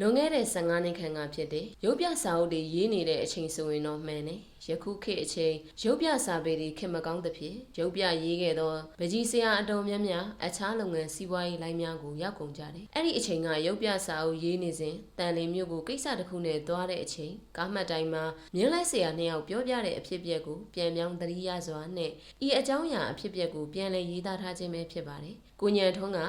လွန်ခဲ့တဲ့15နှစ်ခန့်ကဖြစ်တဲ့ရုပ်ပြစာအုပ်တွေရေးနေတဲ့အချိန်ဆိုရင်တော့မှန်တယ်ယခုခေတ်အချိန်ရုပ်ပြစာပေတွေခင်မကောင်းသဖြင့်ရုပ်ပြရေးခဲ့သောဗကြီးဆရာအတော်များများအခြားလုပ်ငန်းစီးပွားရေးလိုင်းများကိုရောက်ကုန်ကြတယ်အဲ့ဒီအချိန်ကရုပ်ပြစာအုပ်ရေးနေစဉ်တန်လင်းမြို့ကိုကိစ္စတစ်ခုနဲ့သွားတဲ့အချိန်ကားမှတ်တိုင်းမှာမြင်းလိုက်ဆရာနှစ်ယောက်ပြောပြတဲ့အဖြစ်အပျက်ကိုပြန်ပြောင်းသတိရစွာနဲ့ဤအကြောင်းအရာအဖြစ်အပျက်ကိုပြန်လည်ရေးသားထားခြင်းပဲဖြစ်ပါတယ်ကိုညံထုံးက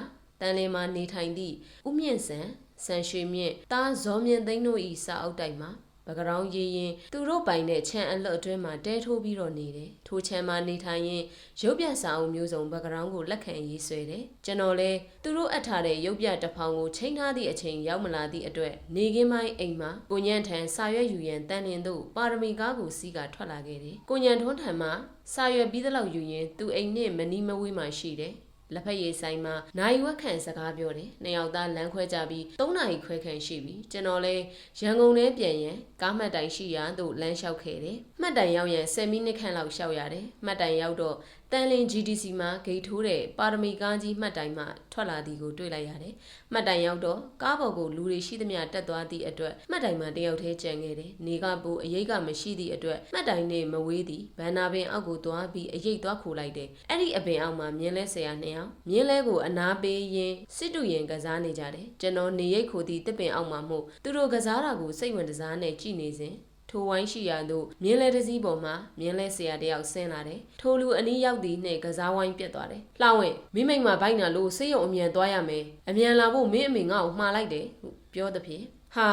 တန်လင်းမှာနေထိုင်သည့်ဥမြင့်စံ ဆန်ရွှေမြင့်တားဇောမြင့်သိန်းတို့ဤစာအုပ်တိုင်မှာပကရောင်းရေးရင်သူတို့ပိုင်တဲ့ခြံအလွတ်အတွင်းမှာတဲထိုးပြီးတော့နေတယ်ထိုခြံမှာနေထိုင်ရင်ရုပ်ပြစာအုပ်မျိုးစုံပကရောင်းကိုလက်ခံရေးဆွဲတယ်ကျွန်တော်လဲသူတို့အပ်ထားတဲ့ရုပ်ပြတစ်ဖောင်ကိုချိန်ထားသည့်အချိန်ရောက်မလာသည့်အတွက်နေကင်းပိုင်းအိမ်မှာကိုညံ့ထန်စာရွက်ယူရန်တန်လင်တို့ပါရမီကားကိုစီးကထွက်လာခဲ့တယ်ကိုညံထွန်းထန်မှာစာရွက်ပြီးသလောက်ယူရင်သူအိမ်နဲ့မနီးမဝေးမှရှိတယ် လက်ဖက်ရည်ဆိုင်မှာနိုင်ဝက်ခန့်စကားပြောတယ်နှစ်ယောက်သားလမ်းခွဲကြပြီး၃နာရီခွဲခန့်ရှိပြီကျွန်တော်လဲရန်ကုန်ထဲပြန်ရင်ကားမှတ်တိုင်ရှိရာသို့လမ်းလျှောက်ခဲ့တယ်မှတ်တိုင်ရောက်ရင်10မိနစ်ခန့်လောက်လျှောက်ရတယ်မှတ်တိုင်ရောက်တော့ တန်လင် GDC မှာဂိတ်ထိုးတဲ့ပါရမီကားကြီးမှတ်တိုင်မှထွက်လာသည်ကိုတွေ့လိုက်ရတယ်မှတ်တိုင်ရောက်တော့ကားပေါ်ကိုလူတွေရှိသမျှတက်သွားသည့်အတွက်မှတ်တိုင်မှာတယောက်တည်းကြံခဲ့တယ်နေကပူအရေးကမရှိသည့်အတွက်မှတ်တိုင်နဲ့မဝေးသည်ဘန်နာပင်အောက်ကိုသွားပြီးအရေးသွားခိုလိုက်တယ်အဲ့ဒီအပင်အောက်မှာမြင်းလဲဆရာနှစ်ယောက်မြင်းလဲကိုအနာပေးရင်းစစ်တူရင်ကစားနေကြတယ်ကျွန်တော်နေရိတ်ခိုသည့်တစ်ပင်အောက်မှာမို့သူတို့ကစားတာကိုစိတ်ဝင်စားနဲ့ကြည်နေစဉ် ထိုဝိုင်းရှိရာသို့မြင်းလဲတစည်းပေါ်မှာမြင်းလဲဆရာတယောက်ဆင်းလာတယ်။ထိုလူအနီးရောက်သည်နှင့်ကစားဝိုင်းပြတ်သွားတယ်။လှဝင်မိမိတ်မှာဘိုက်နာလို့ဆေးရုံအမြန်သွားရမယ်။အမြန်လာဖို့မင်းအမေငါ့ကိုမှားလိုက်တယ်ဟုပြောသည်ဖြင့်ဟာ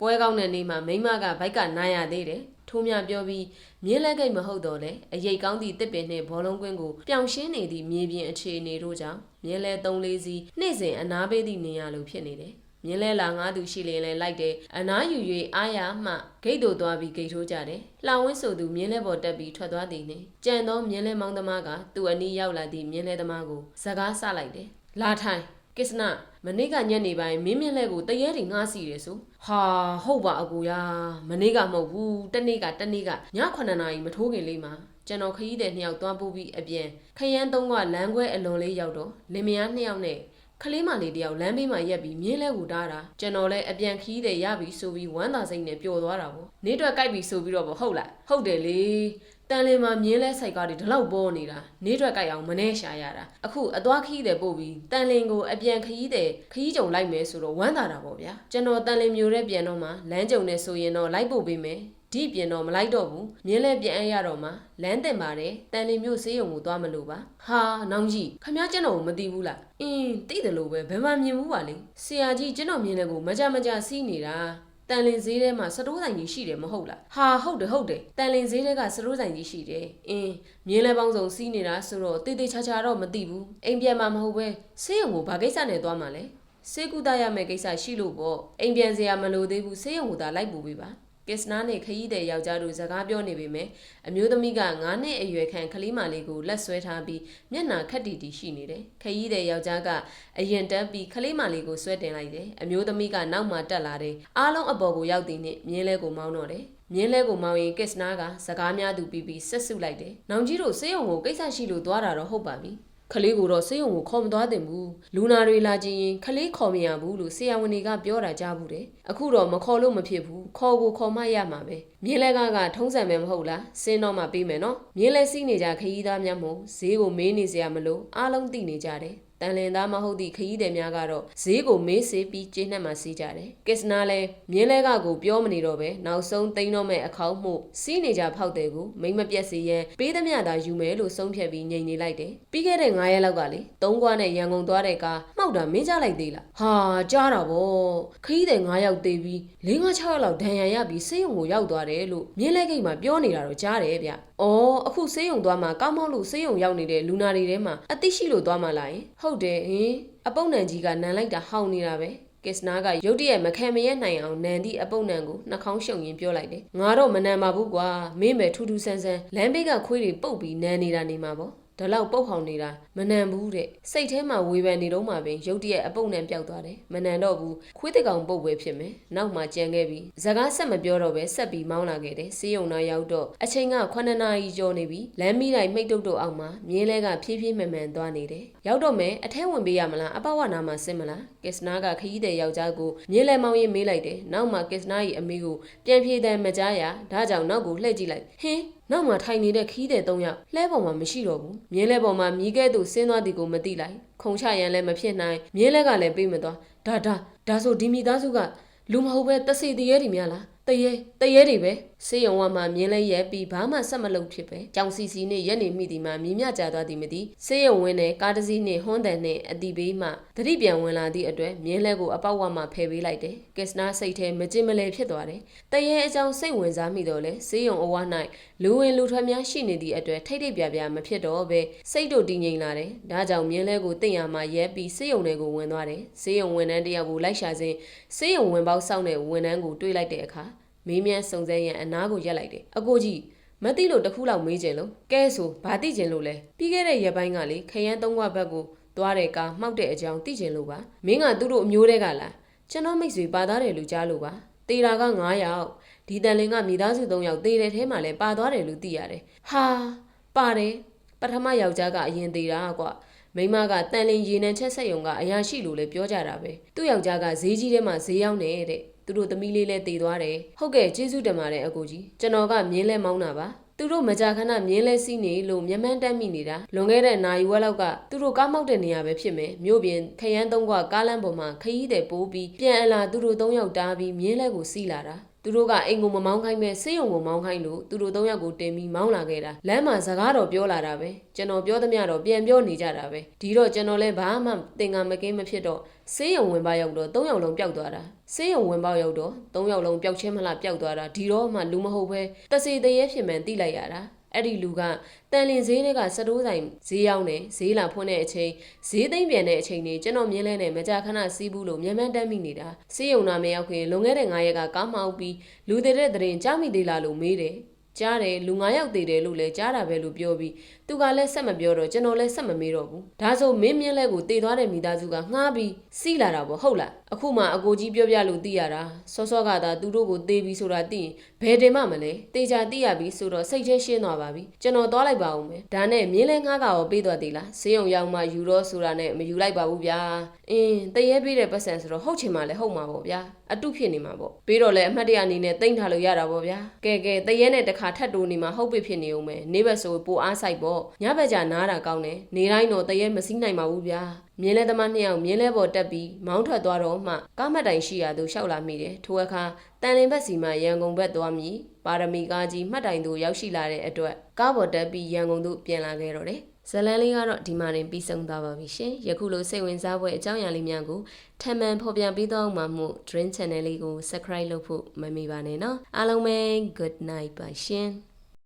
ပွဲကောင်းတဲ့နေ့မှာမိမကဘိုက်ကနားရသေးတယ်။ထိုးမြပြောပြီးမြင်းလက်ကိတ်မဟုတ်တော့လေအရိတ်ကောင်းသည့်တစ်ပင်နှင့်ဘောလုံးကွင်းကိုပြောင်ရှင်းနေသည့်မြေပြင်အခြေအနေတို့ကြောင့်မြင်းလဲ၃လေးစီးနေ့စဉ်အနာပေးသည့်နေရာလိုဖြစ်နေတယ် မြင်းလဲလာငါးသူရှိလင်လဲလိုက်တယ်အနားယူ၍အားရမှဂိတ်တို့သွားပြီးဂိတ်ထိုးကြတယ်လှဝင်းဆိုသူမြင်းလဲပေါ်တက်ပြီးထွက်သွားသည်နှင့်ကြံသောမြင်းလဲမောင်းသမားကသူ့အနီးရောက်လာသည့်မြင်းလဲသမားကိုစကားဆလိုက်တယ်လာထိုင်ကိစ္စနာမနေ့ကညနေပိုင်းမင်းမြင့်လက်ကိုတရေတွေငှားစီတယ်ဆိုဟာဟုတ်ပါအကူရာမနေ့ကမဟုတ်ဘူးတနေ့ကတနေ့ကည9နာရီမထိုးခင်လေးမှာကျွန်တော်ခရီးတဲ့နှစ်ယောက်သွားပို့ပြီးအပြင်ခရမ်းသုံးကလမ်းခွဲအလွန်လေးရောက်တော့လင်မယားနှစ်ယောက်နဲ့ ခလေးမလေးတယောက်လမ်းဘေးမှာရက်ပြီးမြင်းလဲကိုတားတာကျွန်တော်လည်းအပြန်ခီးတယ်ရပြီဆိုပြီးဝမ်းသာစိတ်နဲ့ပျော်သွားတာပေါ့နေတော့ကြိုက်ပြီဆိုပြီးတော့ပေါ့ဟုတ်လားဟုတ်တယ်လေတန်လင်မှာမြင်းလဲစိုက်ကားတွေဒီလောက်ပေါ်နေတာနေတော့ကြိုက်အောင်မနှဲရှာရတာအခုအသွားခီးတယ်ပို့ပြီးတန်လင်ကိုအပြန်ခီးတယ်ခီးကြုံလိုက်မယ်ဆိုတော့ဝမ်းသာတာပေါ့ဗျာကျွန်တော်တန်လင်မျိုးတဲ့ပြန်တော့မှလမ်းကြုံနေဆိုရင်တော့လိုက်ပို့ပေးမယ် ဒီပြင်တော့မလိုက်တော့ဘူးမြင်းလဲပြန်အရတော့မှလမ်းတင်ပါတယ်တန်လီမျိုးဆေးရုံကိုသွားမလို့ပါဟာနောင်ကြီးခမ ्या ကျွန်တော်ကိုမသိဘူးလားအင်းသိတယ်လို့ပဲဘယ်မှမြင်ဘူးပါလေဆရာကြီးကျွန်တော်မြင်တဲ့ကိုမကြမကြစီးနေတာတန်လင်ဈေးထဲမှာစတိုးဆိုင်ကြီးရှိတယ်မဟုတ်လားဟာဟုတ်တယ်ဟုတ်တယ်တန်လင်ဈေးထဲကစတိုးဆိုင်ကြီးရှိတယ်အင်းမြင်းလဲပေါင်းစုံစီးနေတာဆိုတော့တေးသေးချာချာတော့မသိဘူးအိမ်ပြန်မှာမဟုတ်ပဲဆေးရုံကိုဘာကိစ္စနဲ့သွားမှာလဲစေကူတရမယ့်ကိစ္စရှိလို့ပေါ့အိမ်ပြန်စရာမလိုသေးဘူးဆေးရုံကိုသာလိုက်ပို့ပေးပါ ကစ္စနာနဲ့ခရီးတဲ့ယောက်ျားတို့စကားပြောနေပေမဲ့အမျိုးသမီးက9နှစ်အရွယ်ခန့်ကလေးမလေးကိုလက်ဆွဲထားပြီးမျက်နှာခက်တီတီရှိနေတယ်။ခရီးတဲ့ယောက်ျားကအရင်တက်ပြီးကလေးမလေးကိုဆွဲတင်လိုက်တယ်။အမျိုးသမီးကနောက်မှတက်လာတယ်။အားလုံးအပေါ်ကိုရောက်သည်နဲ့မြင်းလဲကိုမောင်းတော့တယ်။မြင်းလဲကိုမောင်းရင်ကစ္စနာကစကားများသူပြီးပြီးဆက်စုလိုက်တယ်။နောင်ကြီးတို့စေးုံကိုကိစ္စရှိလို့သွားတာတော့ဟုတ်ပါပြီ။ ခလေးကိုတော့ဆေးရုံကိုခေါ်မသွားသင့်ဘူးလူနာတွေလာကြည့်ရင်ခလေးခေါ်မရဘူးလို့ဆရာဝန်တွေကပြောတာကြားဘူးတယ်အခုတော့မခေါ်လို့မဖြစ်ဘူးခေါ်ကိုခေါ်မှရမှာပဲမြင်းလက်ကကထုံးစံပဲမဟုတ်လားစင်းတော့မှပြီးမယ်နော်မြင်းလက်စီးနေကြခရီးသားများမို့ဈေးကိုမေးနေစရာမလိုအားလုံးသိနေကြတယ် တန်လင်သားမဟုတ်သည့်ခရီးသည်များကတော့ဈေးကိုမေးစေပြီးကျင်းနှက်မှစီးကြတယ်။ကစ္စနာလည်းမြင်းလဲကကိုပြောမနေတော့ပဲနောက်ဆုံးသိမ်းတော့မဲ့အခေါက်မှုစီးနေကြဖောက်တယ်ကိုမိမ့်မပြက်စီရန်ပေးသမျှသာယူမယ်လို့ဆုံးဖြတ်ပြီးညင်နေလိုက်တယ်။ပြီးခဲ့တဲ့9ရက်လောက်ကလေသုံးခွားနဲ့ရန်ကုန်သွားတဲ့ကားမှောက်တာမင်းကြလိုက်သေးလား။ဟာကြားတာဗောခရီးသည်9ယောက်သေးပြီး၄၅6ရက်လောက်ဒဏ်ရာရပြီးဆေးရုံကိုရောက်သွားတယ်လို့မြင်းလဲကိတ်မှာပြောနေတာတော့ကြားတယ်ဗျ။အော်အခုဆေးရုံသွားမှာကောင်းမောက်လို့ဆေးရုံရောက်နေတဲ့လူနာတွေထဲမှာအသိရှိလို့သွားမှာလားယင်။ဟုတ်တယ်ဟင်အပုပ်နံကြီးကနန်လိုက်တာဟောင်းနေတာပဲကစ္စနာကရုတ်တရက်မခံမရနိုင်အောင်နန်သည့်အပုပ်နံကိုနှာခေါင်းရှုံရင်းပြောလိုက်တယ်ငါတော့မနန်ပါဘူးကွာမင်းပဲထူးထူးဆန်းဆန်းလမ်းဘေးကခွေးတွေပုတ်ပြီးနန်နေတာနေမှာပေါ့ ဒါဒါလောက်ပုတ်ဟောင်နေတာမနန်ဘူးတဲ့စိတ်ထဲမှာဝေဖန်နေတော့မှပင်ရုတ်တရက်အပုတ်နဲ့ပျောက်သွားတယ်မနန်တော့ဘူးခွေးတကောင်ပုတ်ပဲဖြစ်မယ်နောက်မှကြံခဲ့ပြီးဇကားဆက်မပြောတော့ပဲဆက်ပြီးမောင်းလာခဲ့တယ်စေးရုံနာရောက်တော့အချိန်က9နာရီကျော်နေပြီလမ်းမီးတိုင်းမိတ်တုတ်တုတ်အောက်မှာမြင်းလဲကဖြည်းဖြည်းမှန်မှန်သွားနေတယ်ရောက်တော့မယ်အထဲဝင်ပေးရမလားအပဝနာမှာဆင်းမလားကစ္စနာကခရီးတဲ့ယောက်ျားကိုမြင်းလဲမောင်းရင်မေးလိုက်တယ်နောက်မှကစ္စနာရဲ့အမေကိုပြန်ပြေးတယ်မကြားရဒါကြောင့်နောက်ကိုလှည့်ကြည့်လိုက်ဟင်း နောက်မှာထိုင်နေတဲ့ခီးတဲ့၃ယောက်လှဲပေါ်မှာမရှိတော့ဘူးမြင်းလဲပေါ်မှာမြည်ကဲ့သို့ဆင်းသွားသည်ကိုမသိလိုက်ခုံချရန်လည်းမဖြစ်နိုင်မြင်းလဲကလည်းပေးမသွားဒါဒါဒါဆိုဒီမိသားစုကလူမဟုတ်ပဲတဆိတရေတွေများလားတရေတရေတွေပဲ စေယုံဝါမှာမြင်းလဲရဲ့ပြီးဘာမှဆက်မလုပ်ဖြစ်ပဲကြောင်စီစီနဲ့ရက်နေမိသည်မှာမြင်းမြကြသွားသည်မသိစေယုံဝင်းနဲ့ကားတစ်စီးနဲ့ဟွန်းတန်နဲ့အတီဘေးမှတတိပြန်ဝင်လာသည့်အတွက်မြင်းလဲကိုအပေါက်ဝမှာဖယ်ပေးလိုက်တယ်ကစ္စနာစိတ်ထဲမကြင်မလဲဖြစ်သွားတယ်တရေအကြောင်းစိတ်ဝင်စားမိတော့လဲစေယုံအဝါ၌လူဝင်လူထွက်များရှိနေသည့်အတွက်ထိတ်ထိတ်ပြပြမဖြစ်တော့ပဲစိတ်တို့တည်ငြိမ်လာတယ်ဒါကြောင့်မြင်းလဲကိုတင့်ရမှာရဲပြီးစေယုံတွေကိုဝင်သွားတယ်စေယုံဝန်ထမ်းတယောက်ကိုလိုက်ရှာစဉ်စေယုံဝင်ပေါက်စောင့်တဲ့ဝန်ထမ်းကိုတွေးလိုက်တဲ့အခါ မေးမြန်းစုံစဲရန်အနားကိုရက်လိုက်တယ်အကိုကြီးမသိလို့တခုလောက်မေးကြလို့ကဲဆိုဘာသိကျင်လို့လဲပြီးခဲ့တဲ့ရက်ပိုင်းကလေခရမ်းသုံးခွဘက်ကိုသွားတဲ့ကားမှောက်တဲ့အကြောင်းသိကျင်လို့ပါမင်းကသူ့တို့အမျိုးတွေကလားကျွန်တော်မိတ်ဆွေပါသားတယ်လို့ကြားလို့ပါတေတာက9ယောက်ဒီတန်လင်းကမိသားစု3ယောက်တေတဲ့ထဲမှာလည်းပါသွားတယ်လို့သိရတယ်ဟာပါတယ်ပထမယောက်ျားကအရင်သေးတာကွာမိမကတန်လင်းရေနံချက်ဆက်ယုံကအရာရှိလို့လည်းပြောကြတာပဲသူ့ယောက်ျားကဈေးကြီးထဲမှာဈေးရောက်နေတဲ့ သူတို့သမီးလေးလည်းတည်သွားတယ်ဟုတ်ကဲ့ကျေးဇူးတင်ပါတယ်အကိုကြီးကျွန်တော်ကမြင်းလဲမောင်းတာပါသူတို့မကြာခဏမြင်းလဲစီးနေလို့မျက်မှန်းတက်မိနေတာလွန်ခဲ့တဲ့နာရီဝက်လောက်ကသူတို့ကားမောက်တဲ့နေရာပဲဖြစ်မယ်မြို့ပြင်ခရမ်းသုံးကကားလမ်းပေါ်မှာခရီးတဲ့ပိုးပြီးပြန်အလာသူတို့သုံးယောက်တားပြီးမြင်းလဲကိုစီးလာတာ သူတို့ကအိမ်ကိုမမောင်းခိုင်းမဲ့ဆေးရုံကိုမောင်းခိုင်းလို့သူတို့သုံးယောက်ကိုတင်ပြီးမောင်းလာခဲ့တာလမ်းမှာစကားတော့ပြောလာတာပဲကျွန်တော်ပြောသမျှတော့ပြန်ပြောနေကြတာပဲဒီတော့ကျွန်တော်လည်းဘာမှသင်္ကန်းမကင်းမဖြစ်တော့ဆေးရုံဝင်ပါရောက်တော့သုံးယောက်လုံးပျောက်သွားတာဆေးရုံဝင်ပါရောက်တော့သုံးယောက်လုံးပျောက်ချင်းမလားပျောက်သွားတာဒီတော့မှလူမဟုတ်ပဲတစေတရေဖြစ်မှန်သိလိုက်ရတာ အဲ့ဒီလူကတန်လင်ဈေးတွေကစတိုးဆိုင်ဈေးရောက်နေဈေးလာဖွင့်တဲ့အချိန်ဈေးသိမ့်ပြန်တဲ့အချိန်တွေကျွန်တော်မြင်လဲနေမကြာခဏစီးဘူးလို့မြန်မြန်တက်မိနေတာစေးရုံနာမရောက်ခင်လွန်ခဲ့တဲ့9ရက်ကကားမောက်ပြီးလူတွေတဲ့တဲ့ရင်ကြားမိသေးလားလို့မေးတယ်ကြားတယ်လူ9ယောက်သေးတယ်လို့လည်းကြားတာပဲလို့ပြောပြီးသူကလည်းဆက်မပြောတော့ကျွန်တော်လည်းဆက်မမေးတော့ဘူးဒါဆိုမင်းမြင်းလဲကိုတေသွားတဲ့မိသားစုကငှားပြီးစီးလာတာပေါ့ဟုတ်လား အခုမှအကိုကြီးပြောပြလို့သိရတာစောစောကသာသူတို့ကိုတေးပြီးဆိုတာသိရင်ဘယ်တင်မှမလဲတေချာသိရပြီဆိုတော့စိတ်ထဲရှင်းသွားပါပြီကျွန်တော်သွားလိုက်ပါဦးမယ်ဒါနဲ့မြင်းလဲငှားကရောပေးသွားသေးလားဈေးုံရောက်မှယူတော့ဆိုတာနဲ့မယူလိုက်ပါဘူးဗျာအင်းတရေပေးတဲ့ပတ်စံဆိုတော့ဟုတ်ချင်မှလည်းဟုတ်မှာပေါ့ဗျာအတုဖြစ်နေမှာပေါ့ပြီးတော့လည်းအမှတ်တရအနေနဲ့တိမ့်ထားလို့ရတာပေါ့ဗျာကဲကဲတရေနဲ့တခါထပ်တိုးနေမှာဟုတ်ပြီဖြစ်နေဦးမယ်နေဘက်ဆိုပိုအားဆိုင်ပေါ့ညဘက်ကျနားတာကောင်းတယ်နေတိုင်းတော့တရေမစည်းနိုင်ပါဘူးဗျာမြင်းလဲသမားနှစ်ယောက်မြင်းလဲပေါ်တက်ပြီးမောင်းထွက်သွားတော့မှကားမတိုင်ရှိရာသို့ရှောက်လာမိတယ်ထိုအခါတန်လင်ဘက်စီမှရန်ကုန်ဘက်သွားမိပါရမီကားကြီးမှတ်တိုင်သို့ရောက်ရှိလာတဲ့အတွက်ကားပေါ်တက်ပြီးရန်ကုန်သို့ပြန်လာခဲ့တော့တယ်ဇလန်လေးကတော့ဒီမှာတင်ပြီးဆုံးသွားပါပြီရှင်ယခုလိုစိတ်ဝင်စားဖွယ်အကြောင်းအရာလေးများကိုထပ်မံဖော်ပြပေးတော့မှာမို့ Dream Channel လေးကို Subscribe လုပ်ဖို့မမေ့ပါနဲ့နော်အားလုံးပဲ Good night ပါရှင်